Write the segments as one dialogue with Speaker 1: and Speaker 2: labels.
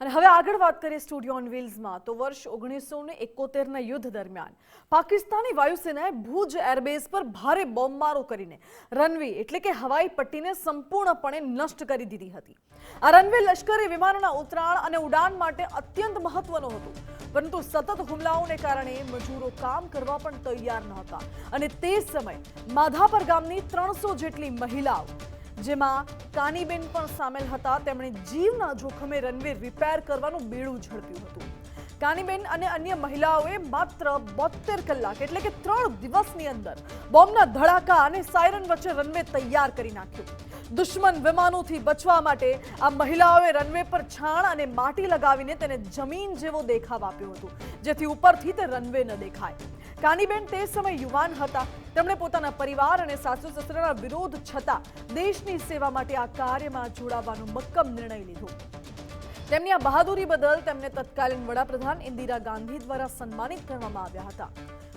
Speaker 1: અને હવે આગળ વાત કરીએ સ્ટુડિયો ઓન વ્હીલ્સમાં. તો વર્ષ ઓગણીસો ને એકોતેરના યુદ્ધ દરમિયાન પાકિસ્તાની વાયુસેનાએ ભુજ એરબેઝ પર ભારે બોમ્બમારો કરીને રનવે એટલે કે હવાઈ પટ્ટીને સંપૂર્ણપણે નષ્ટ કરી દીધી હતી. આ રનવે લશ્કરી વિમાનોના ઉતરાણ અને ઉડાન માટે અત્યંત મહત્વનો હતો. પરંતુ સતત હુમલાઓને કારણે મજૂરો કામ કરવા પણ તૈયાર નહોતા. અને તે સમયે માધાપર ગામની ત્રણસો જેટલી મહિલાઓ જેમાં કાનીબેન પણ સામેલ હતા. તેમણે જીવના જોખમે રનવે રિપેર કરવાનું બેડું ઝડપ્યું હતું. કાનીબેન અને અન્ય મહિલાઓએ માત્ર બોતેર કલાક એટલે કે ત્રણ દિવસની અંદર બોમ્બના ધડાકા અને સાયરન વચ્ચે રનવે તૈયાર કરી નાખ્યું. દુશ્મન વિમાનોથી બચવા માટે આ મહિલાઓએ રનવે પર છાણ અને માટી લગાવીને તેને જમીન જેવો દેખાવ આપ્યો હતો, જેથી ઉપરથી તે રનવે ન દેખાય. કાનીબેન તે સમય યુવાન હતા. તેમણે પોતાના પરિવાર અને સાસુ સસરાના વિરોધ છતાં દેશની સેવા માટે આ કાર્યમાં જોડાવાનો મક્કમ નિર્ણય લીધો. તેમની આ બહાદુરી બદલ તેમને તત્કાલીન વડાપ્રધાન ઇન્દિરા ગાંધી દ્વારા સન્માનિત કરવામાં આવ્યા હતા.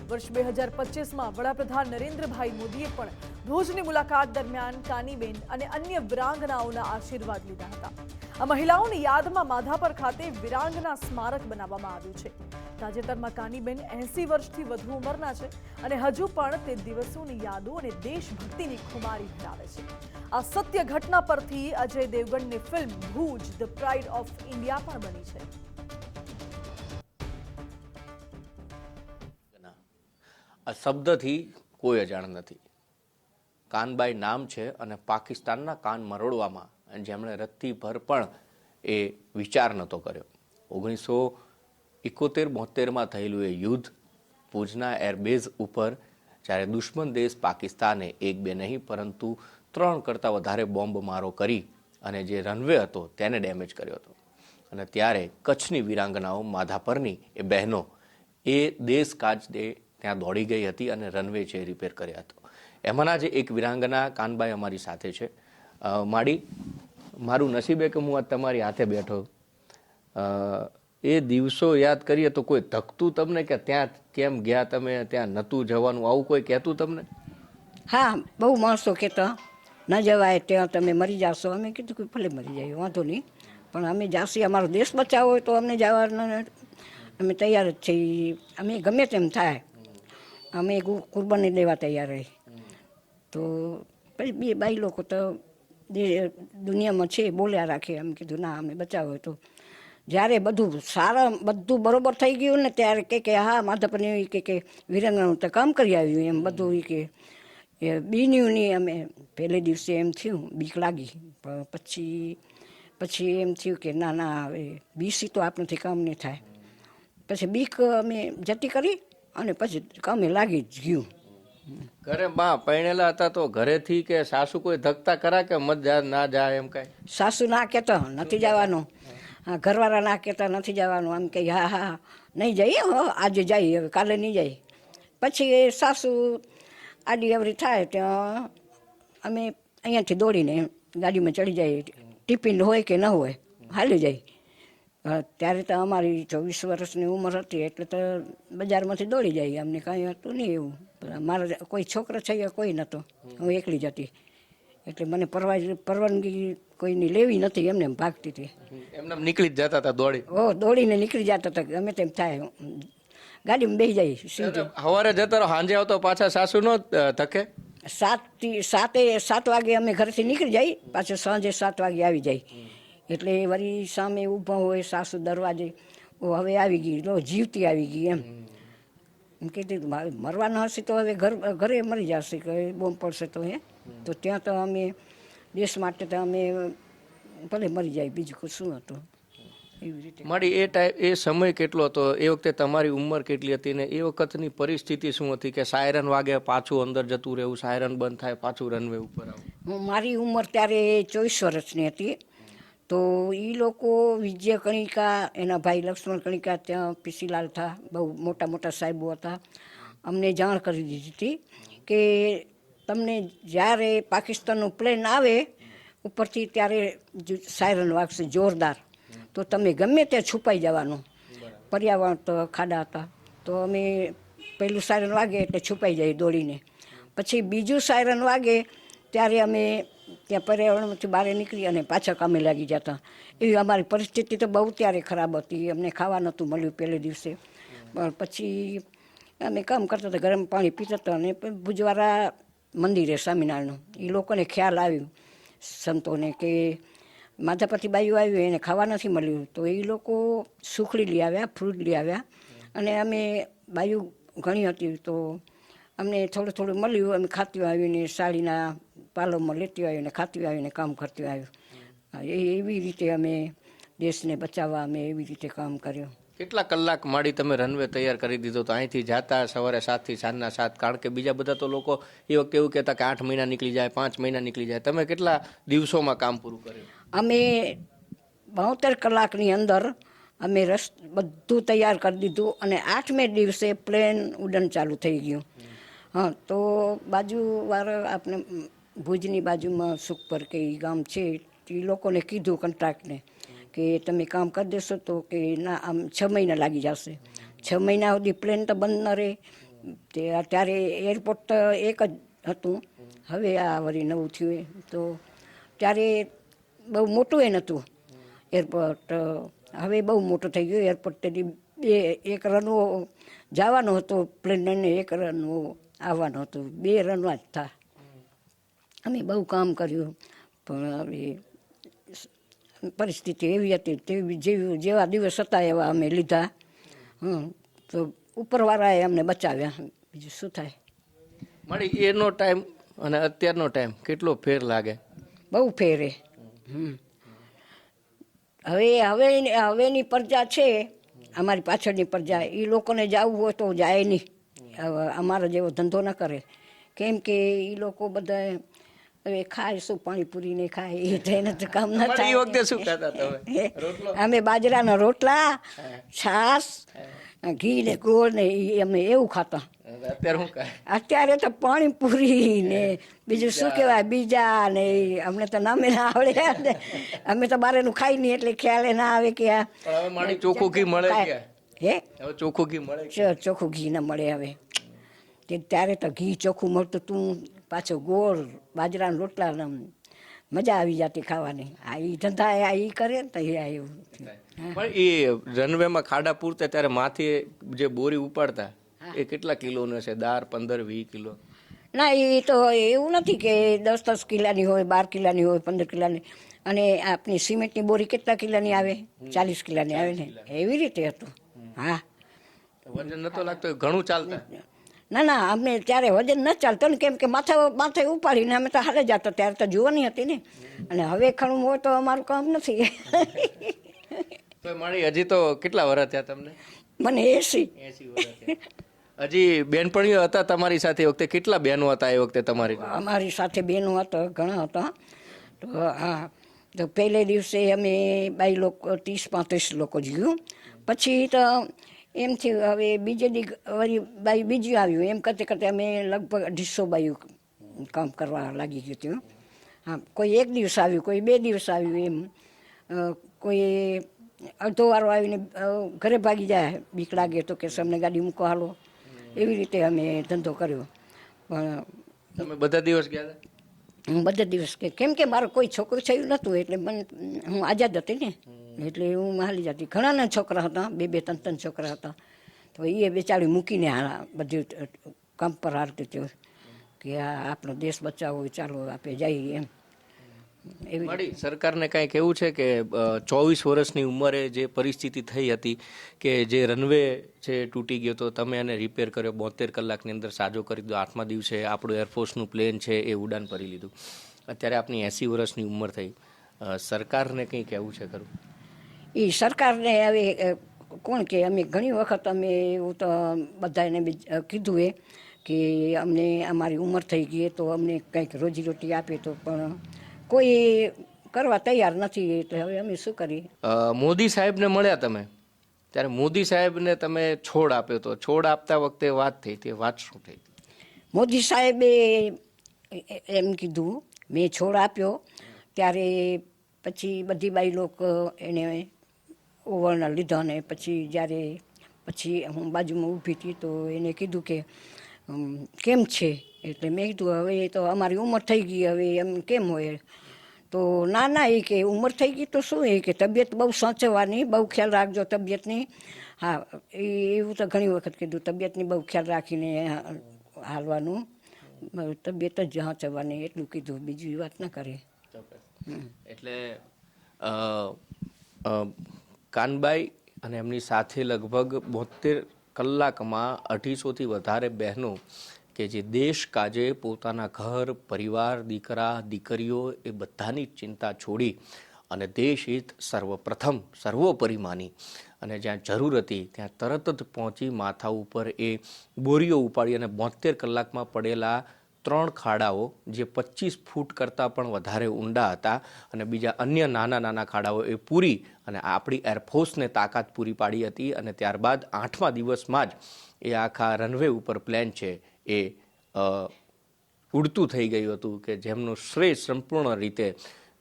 Speaker 1: વર્ષ બે હજાર પચીસમાં વડાપ્રધાન નરેન્દ્રભાઈ મોદીએ પણ ભુજની મુલાકાત દરમિયાન કાનીબેન અને અન્ય વિરાંગનાઓના આશીર્વાદ લીધા હતા. આ મહિલાઓની યાદમાં માધાપર ખાતે વિરાંગના સ્મારક બનાવવામાં આવ્યું છે. તાજેતરમાં કાનીબેન એસી વર્ષથી વધુ ઉંમરના છે અને હજુ પણ તે દિવસોની યાદો અને દેશભક્તિની ખુમારી ધરાવે છે. આ સત્ય ઘટના પરથી Ajay દેવગણની film Bhuj, the pride of India પણ બની છે.
Speaker 2: આ શબ્દથી કોઈ અજાણ નથી. કાનબાઈ નામ છે અને પાકિસ્તાનના કાન મરોડવામાં, જેમણે રત્તીભર પણ એ વિચાર નહોતો કર્યો. ઓગણીસો એકોતેર બોતેરમાં થયેલું એ યુદ્ધ ભુજના એરબેઝ ઉપર જ્યારે દુશ્મન દેશ પાકિસ્તાને એક બે નહીં, પરંતુ ત્રણ કરતાં વધારે બોમ્બ મારો કરી અને જે રનવે હતો તેને ડેમેજ કર્યો હતો. અને ત્યારે કચ્છની વિરાંગનાઓ માધાપરની એ બહેનો એ દેશ કાજે ત્યાં દોડી ગઈ હતી અને રનવે છે રિપેર કર્યા હતો. એમાંના જે એક વિરાંગના કાનબાઈ અમારી સાથે છે. માડી, મારું નસીબે કે હું આ તમારી હાથે બેઠો. એ દિવસો યાદ કરીએ તો કોઈ ધકતું તમને કે ત્યાં કેમ ગયા તમે, ત્યાં નહોતું જવાનું, આવું કોઈ કહેતું તમને?
Speaker 3: હા, બહુ માણસો કહેતા, ન જવાય, ત્યાં તમે મરી જાશો. અમે કીધું કે ભલે મરી જાય, વાંધો નહીં. પણ અમે જાશી, અમારો દેશ બચાવો હોય તો અમને જવાના. અમે તૈયાર જ છીએ. અમે ગમે તેમ થાય. અમે કુરબાની દેવા તૈયાર રહી. તો પછી બે બાઈ લોકો તો દુનિયામાં છે, બોલ્યા રાખે. એમ કીધું, ના, અમે બચાવો તો જ્યારે બધું સારા બધું બરોબર થઈ ગયું ને ત્યારે કે કે હા માધપની કે કે વિરંગાનું તો કામ કરી આવ્યું એમ બધું એ કે એ બીન્યું નહીં અમે પહેલે દિવસે એમ થયું બીક લાગી. પણ પછી પછી એમ થયું કે ના ના હવે બીસી તો આપણાથી કામ નહીં થાય. પછી બીક અમે જતી કરી અને પછી કામે લાગી જ ગયું.
Speaker 2: ઘરે બા પરણેલા હતા તો ઘરેથી કે સાસુ કોઈ ધકતા કરા કે મત જા ના જા એમ કાંઈ?
Speaker 3: સાસુ ના કહેતા નથી જવાનું. ઘરવાળા ના કહેતા નથી જવાનું, આમ કે, હા હા નહીં જઈએ, હો, આજે જઈએ, હવે કાલે નહીં જઈએ. પછી સાસુ આડી અવરી થાય ત્યાં અમે અહીંયાથી દોડીને ગાડીમાં ચડી જઈએ. ટિફિન હોય કે ન હોય, હાલી જાય ત્યારે તો અમારી ચોવીસ વર્ષની ઉંમર હતી, એટલે તો બજારમાંથી દોડી જાય અમને કાંઈ હતું નહીં એવું. મારા કોઈ છોકરો છે કોઈ નહોતો. હું એકલી જ હતી. એટલે મને પરવા પરવાનગી કોઈની લેવી નથી એમને એમ ભાગતી હતી.
Speaker 2: એમને નીકળી જ જતા હતા દોડી?
Speaker 3: ઓ દોડીને નીકળી જતા હતા ગમે તેમ થાય ગાડીમાં બેસી જાય
Speaker 2: સવારે જતા રહો સાંજે આવતો પાછા સાસુ નો ધકે
Speaker 3: સાતથી સાતે સાત વાગે અમે ઘરેથી નીકળી જાય પાછું સાંજે સાત વાગે આવી જાય. એટલે વળી સામે ઊભા હોય સાસુ દરવાજે હવે આવી ગઈ જીવતી આવી ગઈ એમ. એમ કીધું મરવા ન હશે તો હવે ઘર ઘરે મરી જશે કે બોમ્બ પડશે તો હે. તો ત્યાં તો અમે દેશ માટે તો અમે ભલે મરી જાય બીજું કોઈ શું હતું?
Speaker 2: મારી એ ટાઈપ એ સમય કેટલો હતો? એ વખતે તમારી ઉંમર કેટલી હતી ને એ વખતની પરિસ્થિતિ શું હતી કે સાયરન વાગે પાછું અંદર જતું રહેવું સાયરન બંધ થાય પાછું રનવે ઉપર આવું
Speaker 3: મારી ઉંમર ત્યારે ચોવીસ વર્ષની હતી. તો એ લોકો વિજય કણિકા એના ભાઈ લક્ષ્મણ કણિકા ત્યાં પીસીલાલ હતા બહુ મોટા મોટા સાહેબો હતા. અમને જાણ કરી દીધી હતી કે તમને જ્યારે પાકિસ્તાનનું પ્લેન આવે ઉપરથી ત્યારે સાયરન વાગશે જોરદાર. તો તમે ગમે ત્યાં છુપાઈ જવાનું. પર્યાવરણ તો ખાડા હતા. તો અમે પહેલું સાયરન વાગે એટલે છુપાઈ જઈએ દોડીને. પછી બીજું સાયરન વાગે ત્યારે અમે ત્યાં પર્યાવરણમાંથી બહાર નીકળી અને પાછા કામે લાગી જતા. એવી અમારી પરિસ્થિતિ તો બહુ ત્યારે ખરાબ હતી. અમને ખાવા નહોતું મળ્યું પહેલે દિવસે. પણ પછી અમે કામ કરતા હતા, ગરમ પાણી પીતા હતા અને ભુજવારા મંદિરે સ્વામિનારાયણનું. એ લોકોને ખ્યાલ આવ્યું સંતોને કે માધાપતિ બાયું આવ્યું એને ખાવા નથી મળ્યું. તો એ લોકો સુખડી લઈ આવ્યા, ફ્રૂટ લઈ આવ્યા અને અમે બાયું ઘણી હતી. તો અમને થોડું થોડું મળ્યું. અમે ખાતી આવીને સાડીના પાલોમાં લેતી આવીને ખાતી આવીને કામ કરતી આવ્યું. એ એવી રીતે અમે દેશને બચાવવા અમે એવી રીતે કામ કર્યું.
Speaker 2: કેટલા કલાક માડી તમે રનવે તૈયાર કરી દીધો તો અહીંથી જાતા સવારે સાતથી સાંજના સાત? કારણ કે બીજા બધા તો લોકો એ વખતે એવું કહેતા કે આઠ મહિના નીકળી જાય પાંચ મહિના નીકળી જાય. તમે કેટલા દિવસોમાં કામ પૂરું કર્યું?
Speaker 3: અમે બોતેર કલાકની અંદર અમે રસ બધું તૈયાર કરી દીધું અને આઠમે દિવસે પ્લેન ઉડન ચાલુ થઈ ગયું. હા તો બાજુવાળા આપણે ભુજની બાજુમાં સુખપર કે એ ગામ છે એ લોકોને કીધું કોન્ટ્રાક્ટને કે તમે કામ કરી દેશો તો કે ના, આમ છ મહિના લાગી જશે. છ મહિના સુધી પ્લેન તો બંધ ન રહે. તે અત્યારે એરપોર્ટ તો એક જ હતું. હવે આ વળી નવું થયું. તો ત્યારે બહુ મોટું એ નહોતું એરપોર્ટ હવે બહુ મોટું થઈ ગયું. એરપોર્ટ તેથી બે, એક રનવો જવાનો હતો પ્લેન અને એક રનવો આવવાનો હતો. બે રનવા જ થા. અમે બહુ કામ કર્યું. પણ હવે પરિસ્થિતિ એવી હતી તેવી જેવી જેવા દિવસ હતા એવા અમે લીધા. હં તો ઉપરવાળાએ અમને બચાવ્યા. બીજું શું થાય?
Speaker 2: મળી એનો ટાઈમ અને અત્યારનો ટાઈમ કેટલો ફેર લાગે?
Speaker 3: બહુ ફેરે. હવે હવે હવેની પ્રજા છે અમારી પાછળની પ્રજા. એ લોકોને જવું હોય તો જાય નહીં. અમારો જેવો ધંધો ન કરે. કેમ કે એ લોકો બધા હવે ખાય શું પાણીપુરી ને ખાય? એ થઈને તો કામ ન
Speaker 2: થાય. એ વખતે શું ખાતા તમે
Speaker 3: અમે બાજરાના રોટલા છાશ ઘી ને ગોળ ને અમે એવું ખાતા.
Speaker 2: અત્યારે
Speaker 3: તો પાણીપુરી ને બીજું શું કહેવાય? બીજા ને અમને તો નામે ના આવડે. ને અમે તો બારેનું ખાઈ નહીં એટલે ખ્યાલ ના આવે કે આ
Speaker 2: પણ હવે માડી ચોખ્ખું ઘી મળે
Speaker 3: હે?
Speaker 2: ચોખ્ખું ઘી મળે
Speaker 3: ચોખ્ખું ઘી ના મળે હવે. તે ત્યારે તો ઘી ચોખ્ખું મળતું તું પાછો ગોળ બાજરાના રોટલા ને મજા આવી જતી ખાવાની. આ એ ધંધા આ ઈ કરે ને તો એ એવું.
Speaker 2: પણ એ રનવેમાં ખાડા પૂરતા ત્યારે માથે જે બોરી ઉપાડતા એ કેટલા કિલોનો છે? દાર પંદર વીસ કિલો?
Speaker 3: ના એ તો એવું નથી કે દસ દસ કિલાની હોય બાર કિલાની હોય પંદર કિલાની. અને આપણી સિમેન્ટની બોરી કેટલા કિલાની આવે? ચાલીસ કિલાની આવે ને. એવી રીતે હતું. હા.
Speaker 2: વજન નતો લાગતો ઘણું ચાલતા?
Speaker 3: ના ના અમને ત્યારે વજન ન ચાલતો ને કેમ કે માથા માથે ઉપાડીને અમે તો હારે જતો ત્યારે તો જોવાની હતી ને. અને હવે ખણું હોય તો અમારું કામ નથી.
Speaker 2: તો મારી હજી તો કેટલા વર્ષ થયા તમને?
Speaker 3: મને એસી.
Speaker 2: એસી હજી બેનપણીઓ હતા તમારી સાથે એ વખતે? કેટલા બહેનો હતા એ વખતે તમારી?
Speaker 3: અમારી સાથે બહેનો હતા ઘણા હતા. તો હા તો પહેલે દિવસે અમે બાઈ લોકો ત્રીસ પાંત્રીસ લોકો જીવ્યું પછી તો એમ થયું, હવે બીજે દી વળી બાઈ બીજું આવ્યું એમ કરતે કરતે અમે લગભગ અઢીસો બાયું કામ કરવા લાગી ગયું હતું. હા, કોઈ એક દિવસ આવ્યું, કોઈ બે દિવસ આવ્યું એમ. કોઈ અડધો વારો આવીને ઘરે ભાગી જાય, બીક લાગે તો કે અમને ગાડી મૂકો હાલો. એવી રીતે અમે ધંધો કર્યો. પણ
Speaker 2: બધા દિવસ ગયા
Speaker 3: હું બધા દિવસ કે, કેમ કે મારો કોઈ છોકરું થયું નહોતું, એટલે મને હું આઝાદ હતી ને, એટલે હું માલી જતી. ઘણાના છોકરા હતા, બે બે, ત્રણ ત્રણ છોકરા હતા. તો એ બેચારી મૂકીને આ બધું કામ પર હારતી હતી. કે આ આપણો દેશ બચાવવો ચાલો આપણે જઈએ એમ. એવી
Speaker 2: સરકારને કાંઈ કેવું છે કે ચોવીસ વર્ષની ઉંમરે જે પરિસ્થિતિ થઈ હતી કે જે રનવે છે તૂટી ગયો તો તમે એને રિપેર કર્યો બોતેર કલાકની અંદર સાજો કરી દીધો આઠમા દિવસે આપણું એરફોર્સનું પ્લેન છે એ ઉડાન ભરી લીધું. અત્યારે આપની એંસી વર્ષની ઉંમર થઈ. સરકારને કંઈ કહેવું છે ખરું?
Speaker 3: એ સરકારને હવે કોણ કે અમે ઘણી વખત અમે એવું તો બધાને કીધું એ કે અમને અમારી ઉંમર થઈ ગઈ તો અમને કંઈક રોજીરોટી આપે તો પણ કોઈ કરવા તૈયાર નથી એટલે હવે અમે શું કરીએ?
Speaker 2: મોદી સાહેબને મળ્યા તમે? ત્યારે મોદી સાહેબને તમે છોડ આપ્યો તો? છોડ આપતા વખતે વાત થઈ તે વાત શું થઈ
Speaker 3: મોદી સાહેબે એમ કીધું મેં છોડ આપ્યો ત્યારે પછી બધી બાઈ લોકો એને ઓવરના લીધા ને પછી જ્યારે પછી હું બાજુમાં ઊભી હતી તો એને કીધું કે કેમ છે? એટલે મેં કીધું હવે એ તો અમારી ઉંમર થઈ ગઈ હવે એમ કેમ હોય? તો ના ના એ કે ઉંમર થઈ ગઈ તો શું? એ કે તબિયત બહુ સાચવવાની બહુ ખ્યાલ રાખજો તબિયતની. હા એ એવું તો ઘણી વખત કીધું તબિયતની બહુ ખ્યાલ રાખીને હાલવાનું તબિયત જ સાચવવાની. એટલું કીધું બીજી વાત ના કરે.
Speaker 2: એટલે કાનબાઈ અને એમની સાથે લગભગ બોતેર કલાકમાં અઢીસોથી વધારે બહેનો કે જે દેશ કાજે પોતાના ઘર, પરિવાર, દીકરા, દીકરીઓ એ બધાની ચિંતા છોડી અને દેશ હિત સર્વપ્રથમ, સર્વોપરી માની. અને જ્યાં જરૂર હતી, ત્યાં તરત જ પહોંચી માથા ઉપર એ બોરીઓ ઉપાડી અને બોતેર કલાકમાં પડેલા ત્રણ ખાડાઓ, જે પચીસ ફૂટ કરતાં પણ વધારે ઊંડા હતા અને બીજા અન્ય નાના નાના ખાડાઓ એ પૂરી અને આપણી એરફોર્સને તાકાત પૂરી પાડી હતી અને ત્યારબાદ આઠમા દિવસમાં જ એ આખા રનવે ઉપર પ્લેન છે. એ ઉડતું થઈ ગયું હતું કે જેમનું શ્રેય સંપૂર્ણ રીતે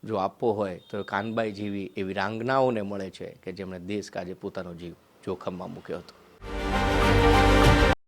Speaker 2: જો આપવો હોય તો કાનબાઈ જેવી એવી રાંગનાઓને મળે છે કે જેમણે દેશ કાજે પોતાનો જીવ જોખમમાં મૂક્યો હતો.